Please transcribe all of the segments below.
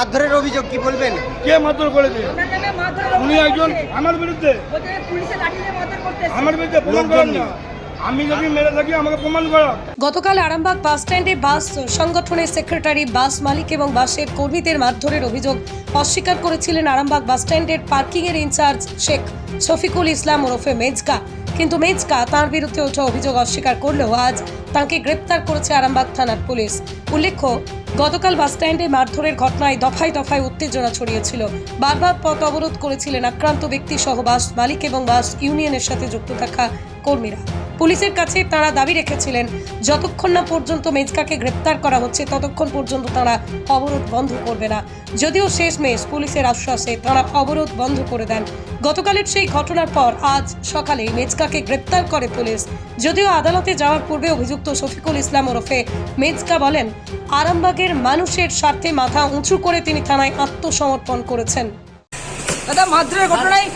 মারধরের অভিযোগ কি বলবেন? কে মারধর করেছে? উনি একজন আমার বিরুদ্ধে। আমার বিরুদ্ধে প্রমাণ করেন না। আমি যদি মেরে থাকি আমাকে প্রমাণ করা গতকাল আরামবাগ বাস স্ট্যান্ডে বাস সংগঠনের সেক্রেটারি বাস মালিক এবং বাসের কর্মীদের মারধরের অভিযোগ অস্বীকার করেছিলেন আরামবাগ বাস স্ট্যান্ডের পার্কিং এর ইনচার্জ শেখ শফিকুল ইসলাম ওরফে মেজকা। কিন্তু মেজকা তার বিরুদ্ধে ওঠা অভিযোগ অস্বীকার করলেও আজ তাকে গ্রেপ্তার করেছে আরামবাগ থানার পুলিশ। উল্লেখ্য গতকাল বাস স্ট্যান্ডে মারধরের ঘটনায় দফায় দফায় উত্তেজনা ছড়িয়েছিল। বারবার পথ অবরোধ করেছিলেন আক্রান্ত ব্যক্তি সহ বাস মালিক এবং বাস ইউনিয়নের সাথে যুক্ত থাকা কর্মীরা। পুলিশের কাছে তারা দাবি রেখেছিলেন, যতক্ষণ না পর্যন্ত মেজকাকে গ্রেপ্তার করা হচ্ছে, ততক্ষণ পর্যন্ত তারা অবরোধ বন্ধ করবে না। যদিও শেষ শেষমেশ পুলিশের আশ্বাসে তারা অবরোধ বন্ধ করে দেন। গতকালের সেই ঘটনার পর আজ সকালে মেজকাকে গ্রেপ্তার করে পুলিশ। যদিও আদালতে যাওয়ার পূর্বে অভিযুক্ত শফিকুল ইসলাম ওরফে মেজকা বলেন আরামবাগের মানুষের স্বার্থে মাথা উঁচু করে তিনি থানায় আত্মসমর্পণ করেছেন। দাদা মারধরের ঘটনায়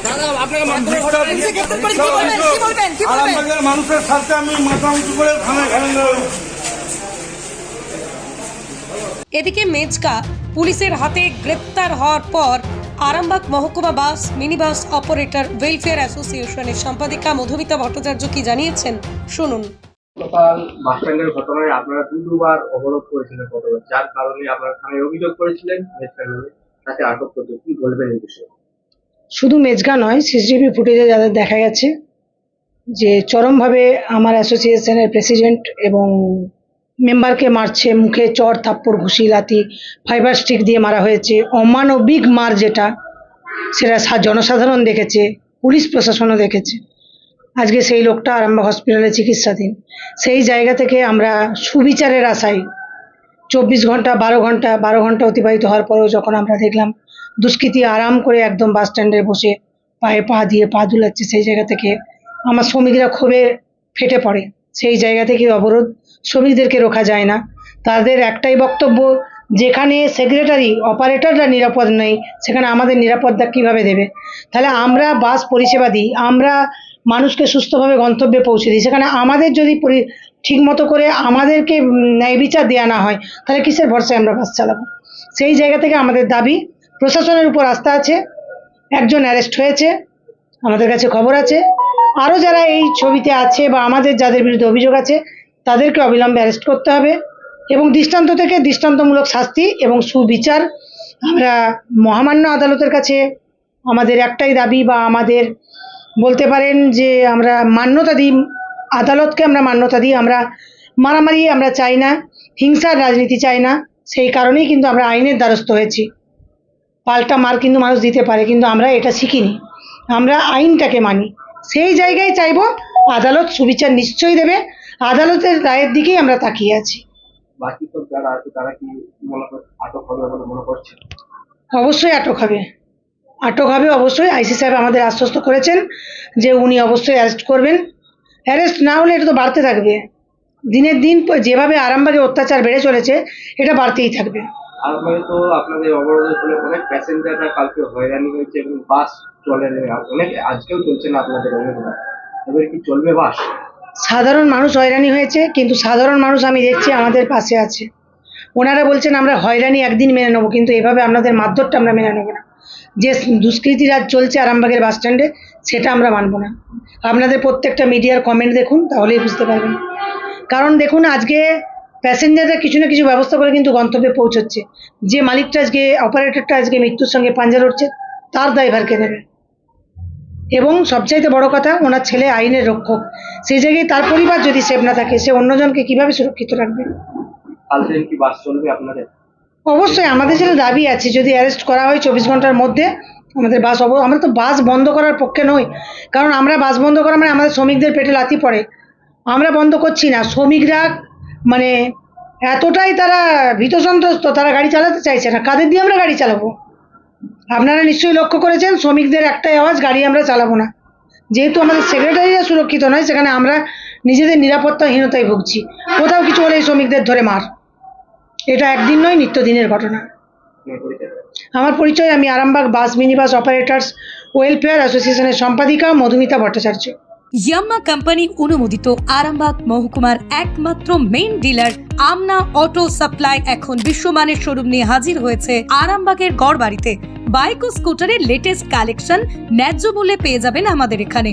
পুলিশে গ্রেপ্তার করে কি বলবেন? কি বলবেন? কি বলবেন? আরামবাগের মানুষের সাথে আমি মাথা উঁচু করে থানায় এদিকে মেজকা পুলিশের হাতে গ্রেপ্তার হওয়ার পর আরামবাগ মহকুমা bus mini bus operator welfare অ্যাসোসিয়েশনের সম্পাদিকা মধুমিতা ভট্টাচার্য কি জানিয়েছেন? শুনুন। গতকাল বাস স্ট্যান্ডের ঘটনায় আপনারা দুবার অবরোধ করেছিলেন গতকাল, যার কারণে আপনারা থানায় অভিযোগ করেছিলেন। তাকে আটক করতে কি বলবেন এই বিষয়ে? শুধু মেজগা নয়, সিসিটিভি ফুটেজে যাদের দেখা গেছে, যে চরমভাবে আমার অ্যাসোসিয়েশনের প্রেসিডেন্ট এবং মেম্বারকে মারছে, মুখে চর, থাপ্পড়, ঘুষি লাতি ফাইবার স্টিক দিয়ে মারা হয়েছে, অমানবিক মার যেটা, সেটা জনসাধারণ দেখেছে, পুলিশ প্রশাসনও দেখেছে। আজকে সেই লোকটা আরামবাগ হসপিটালে চিকিৎসাধীন। সেই জায়গা থেকে আমরা সুবিচারের আশায় চব্বিশ ঘণ্টা, বারো ঘণ্টা বারো ঘণ্টা অতিবাহিত হওয়ার পরেও যখন আমরা দেখলাম দুষ্কৃতী আরাম করে একদম বাস স্ট্যান্ডে বসে পায়ে পা দিয়ে পা দুলাচ্ছে, সেই জায়গা থেকে আমার শ্রমিকরা ক্ষোভে ফেটে পড়ে। সেই জায়গা থেকে অবরোধ, শ্রমিকদেরকে রোখা যায় না। তাদের একটাই বক্তব্য, যেখানে সেক্রেটারি অপারেটররা নিরাপদ নেই, সেখানে আমাদের নিরাপত্তা কীভাবে দেবে? তাহলে আমরা বাস পরিষেবা দিই, আমরা মানুষকে সুস্থভাবে গন্তব্যে পৌঁছে দিই। সেখানে আমাদের যদি ঠিক মতো করে আমাদেরকে ন্যায় বিচার দেওয়া না হয়, তাহলে কিসের ভরসায় আমরা বাস চালাবো? সেই জায়গা থেকে আমাদের দাবি, প্রশাসনের উপর আস্থা আছে, একজন অ্যারেস্ট হয়েছে, আমাদের কাছে খবর আছে। আরও যারা এই ছবিতে আছে বা আমাদের যাদের বিরুদ্ধে অভিযোগ আছে, তাদেরকে অবিলম্বে অ্যারেস্ট করতে হবে এবং দৃষ্টান্ত থেকে দৃষ্টান্তমূলক শাস্তি এবং সুবিচার আমরা মহামান্য আদালতের কাছে আমাদের একটাই দাবি বা আমাদের বলতে পারেন যে আমরা মান্যতা দিই আদালতকে আমরা মান্যতা দিই আমরা মারামারি আমরা চাই না হিংসার রাজনীতি চাই না সেই কারণেই কিন্তু আমরা আইনের দ্বারস্থ হয়েছি। পাল্টা মার কিন্তু মানুষ দিতে পারে কিন্তু আমরা এটা শিখিনি। আমরা আইনটাকে মানি। সেই জায়গায় চাইব আদালত সুবিচার নিশ্চয়ই দেবে আদালতের রায়ের দিকেই আমরা তাকিয়ে আছি। মনে অবশ্যই আটক হবে। আটক হবে অবশ্যই। আইসি সাহেব আমাদের আশ্বস্ত করেছেন যে উনি অবশ্যই অ্যারেস্ট করবেন। অ্যারেস্ট না হলে এটা তো বাড়তে থাকবে। দিনের দিন যেভাবে আরামবাগে অত্যাচার বেড়ে চলেছে এটা বাড়তেই থাকবে। আর তো আপনাদের অবরোধের ফলে অনেক প্যাসেঞ্জাররা কালকে হয়রানি হয়েছে এবং বাস চলে না। আর অনেক আজকেও চলছে না আপনাদের এবার কি চলবে বাস? সাধারণ মানুষ হয়রানি হয়েছে কিন্তু সাধারণ মানুষ আমি দেখছি আমাদের পাশে আছে। ওনারা বলছেন আমরা হয়রানি একদিন মেনে নেব কিন্তু এভাবে আপনাদের মারধরটা আমরা মেনে নেব না। যে দুষ্কৃতি রাজ চলছে আরামবাগের বাস স্ট্যান্ডে, সেটা আমরা মানব না। আপনাদের প্রত্যেকটা মিডিয়ার কমেন্ট দেখুন, তাহলেই বুঝতে পারবেন। কারণ দেখুন, আজকে প্যাসেঞ্জাররা কিছু না কিছু ব্যবস্থা করে কিন্তু গন্তব্যে পৌঁছচ্ছে। যে মালিকটা আজকে, অপারেটরটা আজকে মৃত্যুর সঙ্গে পাঞ্জা লড়ছে, তার দায়ভার কে নেবে এবং সবচাইতে বড় কথা, ওনার ছেলে আইনের রক্ষক। সেই জায়গায় তার পরিবার যদি সেফ না থাকে, সে অন্যজনকে কীভাবে সুরক্ষিত রাখবে? কি বাস চলবে আপনাদের? অবশ্যই আমাদের যেটা দাবি আছে, যদি অ্যারেস্ট করা হয় চব্বিশ ঘণ্টার মধ্যে, আমাদের বাস অব, আমরা তো বাস বন্ধ করার পক্ষে নই। কারণ আমরা বাস বন্ধ করা মানে আমাদের শ্রমিকদের পেটে লাথি পড়ে। আমরা বন্ধ করছি না। শ্রমিকরা মানে এতটাই তারা ভীত সন্ত্রস্ত তারা গাড়ি চালাতে চাইছে না। কাদের দিয়ে আমরা গাড়ি চালাবো? আপনারা নিশ্চয়ই লক্ষ্য করেছেন, শ্রমিকদের একটাই আওয়াজ, গাড়ি আমরা চালাবো না। যেহেতু আমাদের সেক্রেটারিরা সুরক্ষিত নয়, সেখানে আমরা নিজেদের নিরাপত্তাহীনতায় ভুগছি। কোথাও কিছু হলে শ্রমিকদের ধরে মার। এটা একদিন নয় নিত্যদিনের ঘটনা। আমার পরিচয় আমি Arambagh bus mini bus operators welfare অ্যাসোসিয়েশনের সম্পাদিকা মধুমিতা ভট্টাচার্য। ইয়াম্মা কোম্পানি অনুমোদিত আরামবাগ মহকুমার একমাত্র মেইন ডিলার আমনা অটো সাপ্লাই এখন বিশ্বমানের শোরুম নিয়ে হাজির হয়েছে আরামবাগের গড়বাড়িতে। বাইক ও স্কুটারের লেটেস্ট কালেকশন ন্যায্য মূল্যে পেয়ে যাবেন আমাদের এখানে।